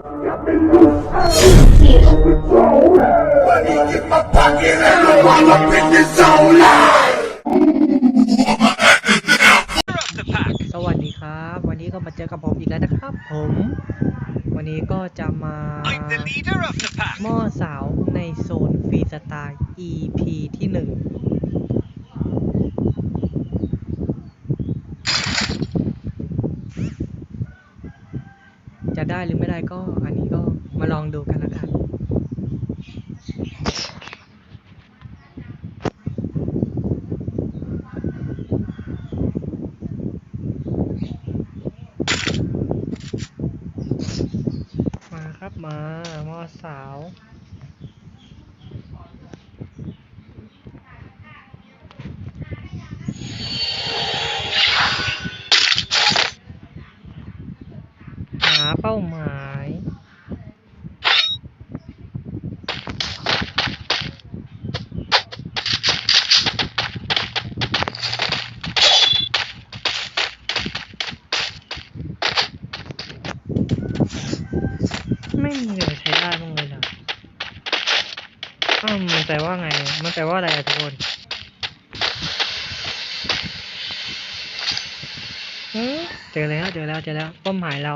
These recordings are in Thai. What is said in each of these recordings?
สวัสดีครับ วันนี้ก็มาเจอกับผมอีกแล้วนะครับ ผม วันนี้ก็จะมา I'm the leader of the pack. หม้อสาวในโซนฟรีสไตล์ EP ที่หนึ่ง ได้หรือไม่ได้ก็ อันนี้ก็มาลองดูกันแล้วกันมาครับมามอสาว ป้าหมายไม่มีเลยใช้ได้บ้างเลยนะอ้าวมันแปลว่าไง มันแปลว่าอะไรอะทุกคนเจอแล้วเจอแล้วเจอแล้วป้าหายเรา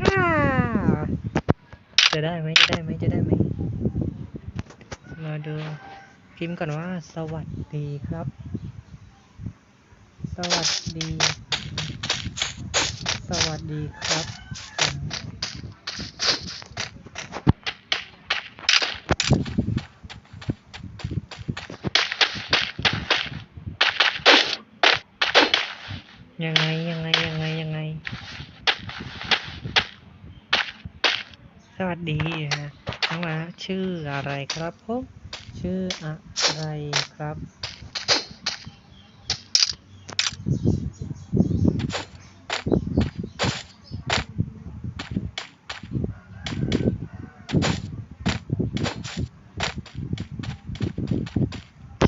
อ่า จะได้ไหมจะได้ไหมจะได้ไหมมาดูพิมพ์ก่อนว่า สวัสดีครับ สวัสดี สวัสดีครับผมยังไงยังไงยังไงยังไง สวัสดีฮะน้องมา ชื่ออะไรครับผมชื่ออะไรครับ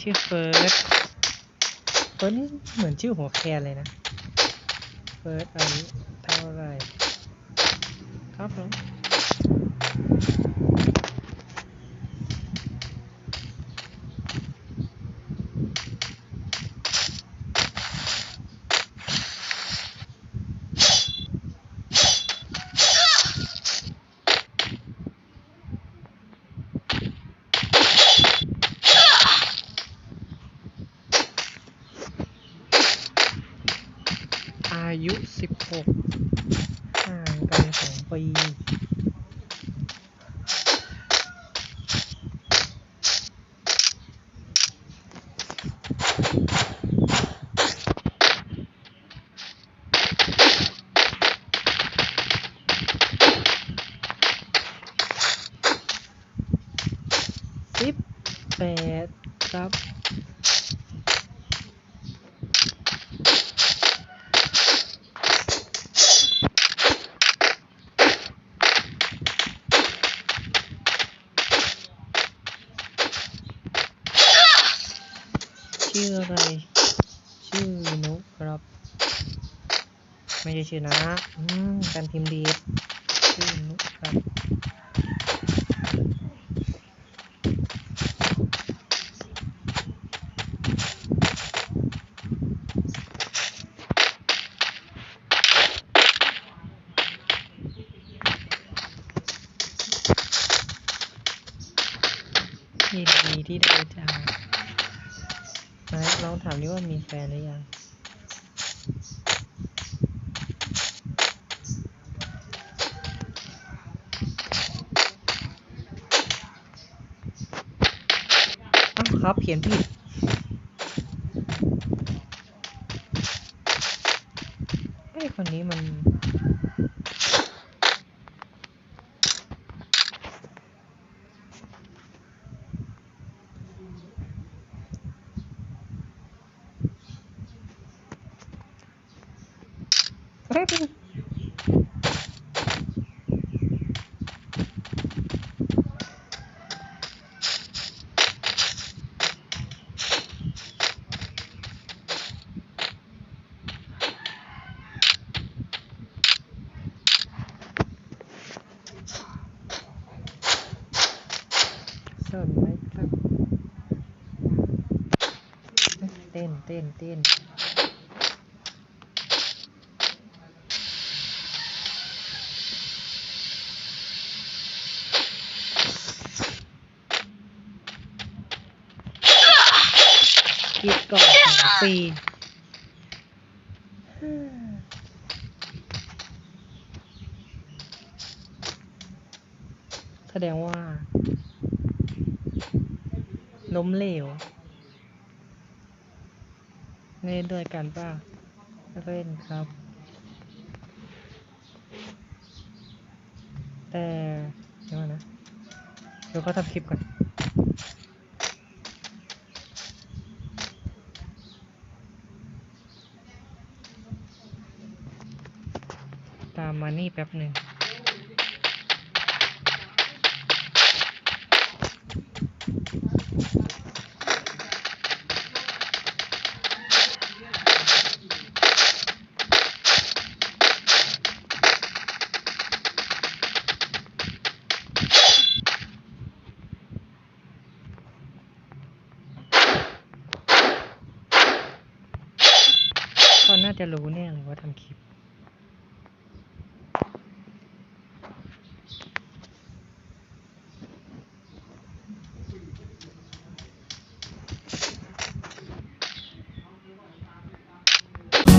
ชื่อเฟิร์สเฟิร์สนี่เหมือนชื่อหัวแคนเลยนะ เฟิร์สอายุเท่าไรครับผม อายุ 16ห่างกันสองปีสิบแปดครับ ชื่ อะไร ชื่อนุครับ ไม่ใช่ชื่อนะอืมการพิมพ์ดีชื่อนุครับยินดีที่ได้รู้จัก นะลองถามดิว่ามีแฟนหรือยัง อ้าวครับเขียนผิด สนไหมครับ เต้นเต้นเต้น อนสองปีแสดงว่าล้มเหลวเล่นด้วยกันป่ะเล่นครับ แต่เดี๋ยวนะเดี๋ยวก็ทำคลิปก่อน ตามมานี่แป๊บหนึ่งก็น่าจะรู้แน่เลยว่าทำคลิป